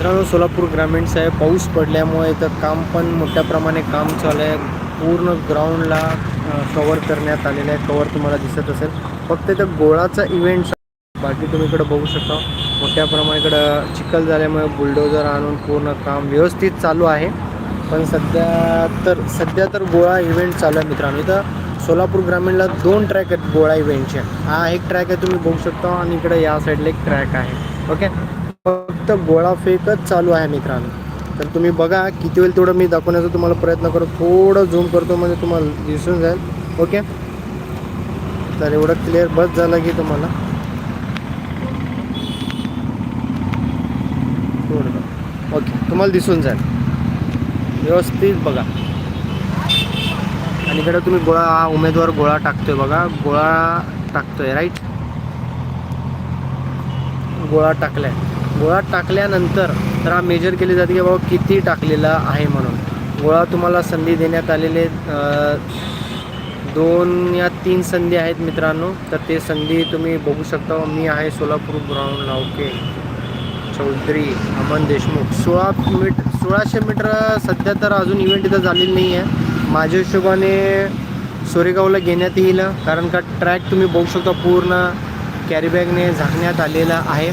मित्रांनो सोलापूर ग्रामीणचं आहे पाऊस पडल्यामुळे इथं काम पण मोठ्या प्रमाणे काम चालू आहे. पूर्ण ग्राउंडला कवर करण्यात आलेलं आहे. कवर तुम्हाला दिसत असेल. फक्त इथं गोळाचा इव्हेंट बाकी तुम्ही इकडं बघू शकता. मोठ्या प्रमाणे इकडं चिखल झाल्यामुळे बुलडोजर आणून पूर्ण काम व्यवस्थित चालू आहे. पण सध्या तर सध्या तर गोळा इव्हेंट चालू आहे मित्रांनो. इथं सोलापूर ग्रामीणला दोन ट्रॅक आहेत गोळा इव्हेंटचे हा एक ट्रॅक आहे तुम्ही बघू शकता. आणि इकडे या साईडला एक ट्रॅक आहे. ओके फक्त गोळा फेकच चालू आहे मित्रांनो. तर तुम्ही बघा किती होईल तेवढं मी दाखवण्याचा तुम्हाला प्रयत्न करतो थोडं झूम करतो म्हणजे तुम्हाला दिसून जाईल. ओके? तर एवढं क्लिअर बस झालं की तुम्हाला. थोडं. ओके तुम्हाला दिसून जाईल. व्यवस्थित बघा. आणि इकडे तुम्ही गोळा हा उमेदवार गोळा टाकतोय बघा. गोळा टाकतोय राईट गोळा टाकलाय. गोळा टाकल्यानंतर तर हा मेजर केली जाते की बाबा किती टाकलेला आहे म्हणून. गोळा तुम्हाला संधी देण्यात आलेले दोन या तीन संधी आहेत मित्रांनो. तर ते संधी तुम्ही बघू शकता. मी आहे सोलापूर ग्राउंड ओके चौधरी अमन देशमुख. सोळा मीट सोळाशे मीटर सध्या तर अजून इव्हेंट इथं झालेली नाही आहे. माझ्या हिशोबाने सोरेगावला घेण्यात येईल कारण का ट्रॅक तुम्ही बघू शकता पूर्ण कॅरीबॅगने झाकण्यात आलेला आहे.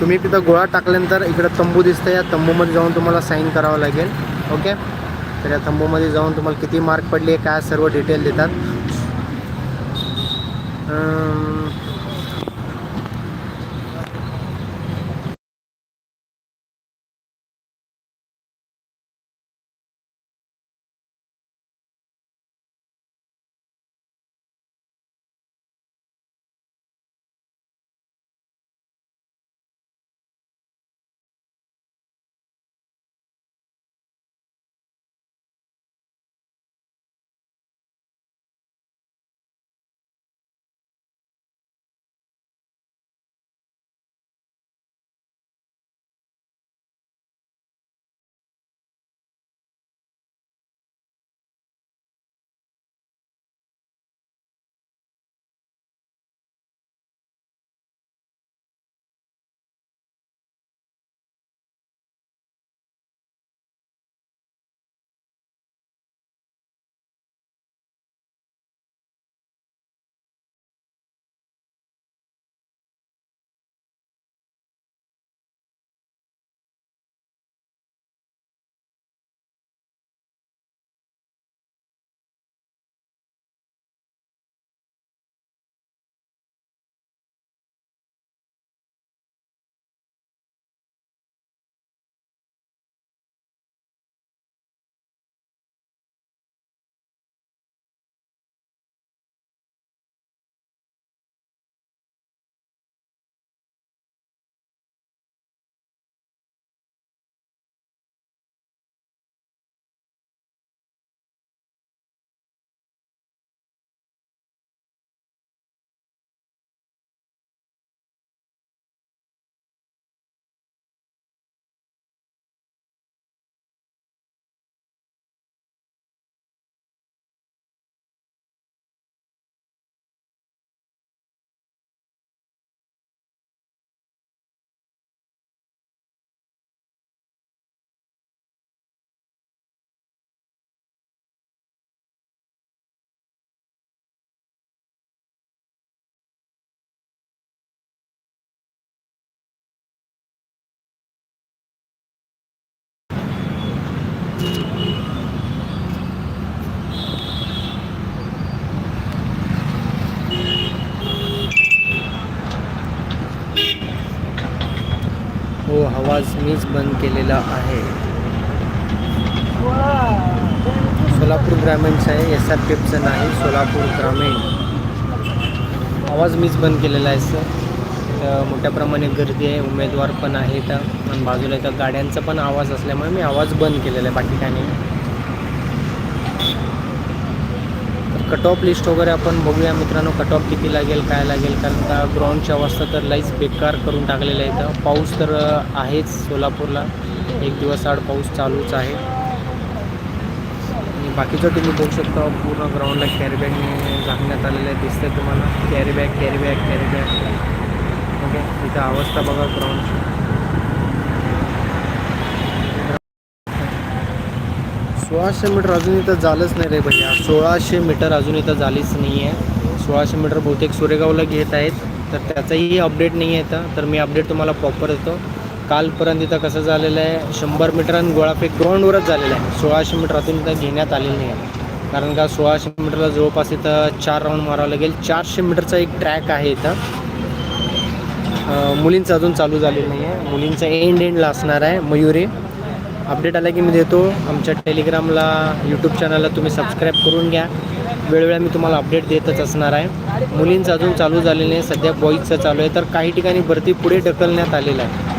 तुम्ही तिथं गोळा टाकल्यानंतर इकडं तंबू दिसतं या तंबूमध्ये जाऊन तुम्हाला साईन करावं लागेल. ओके तर या तंबूमध्ये जाऊन तुम्हाला किती मार्क पडले काय सर्व डिटेल देतात. आवाज मीच बंद केलेला आहे. सोलापूर ग्रामीणचं आहे एस आर पी नाही सोलापूर ग्रामीण. आवाज मीच बंद केलेला आहे सर. मोठ्या प्रमाणे गर्दी आहे उमेदवार पण आहेत आणि बाजूला इथं गाड्यांचा पण आवाज असल्यामुळे मी आवाज बंद केलेला आहे बाकी काय नाही तर कट ऑफ लिस्ट वगैरे आपण बघूया मित्रांनो कट ऑफ किती लागेल काय लागेल? कारण का ग्राउंडची अवस्था तर लईच बेकार करून टाकलेलं आहे तर पाऊस तर आहेच सोलापूरला. एक दिवस आड पाऊस चालूच आहे. आणि बाकीचं तुम्ही बघू शकता पूर्ण ग्राउंडला कॅरीबॅगने झाकण्यात आलेलं आहे दिसतंय तुम्हाला. कॅरीबॅग कॅरीबॅग कॅरीबॅग ओके इथं अवस्था बघा ग्राउंडची सोळाशे मीटर अजून इथं झालंच नाही रे भैया. सोळाशे मीटर अजून इथं झालीच नाही आहे सोळाशे मीटर बहुतेक सुरेगावला घेत आहेत. तर त्याचाही अपडेट नाही आहे इथं. तर मी अपडेट तुम्हाला प्रॉपर देतो. कालपर्यंत इथं कसं झालेलं आहे? शंभर मीटर आणि गोळाफेक ग्राउंडवरच झालेलं आहे. सोळाशे मीटर अजून इथं घेण्यात आलेलं नाही आहे कारण का सोळाशे मीटरला जवळपास इथं चार राऊंड मारावं लागेल. चारशे मीटरचा एक ट्रॅक आहे इथं. मुलींचं अजून चालू झालेलं नाही आहे मुलींचं एंड एंडला असणार आहे. मयुरी. अपडेट आला की मी देतो. आमच्या टेलिग्रामला यूट्यूब चॅनलला तुम्ही सबस्क्राईब करून घ्या. वेळोवेळा मी तुम्हाला अपडेट देतच असणार आहे. मुलींचं अजून चालू झालेलं नाही सध्या बॉईजचं चालू आहे. तर काही ठिकाणी भरती पुढे ढकलण्यात आलेलं आहे.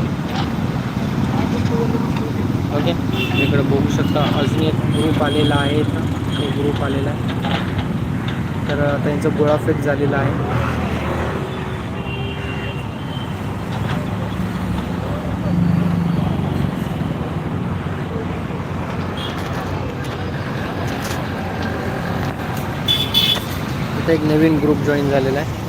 ओके इकडे बघू शकता. अजून एक ग्रुप आलेला आहे. एक ग्रुप आलेला आहे. तर त्यांचं गोळाफेक झालेला आहे. एक नवीन ग्रुप जॉईन झालेला आहे.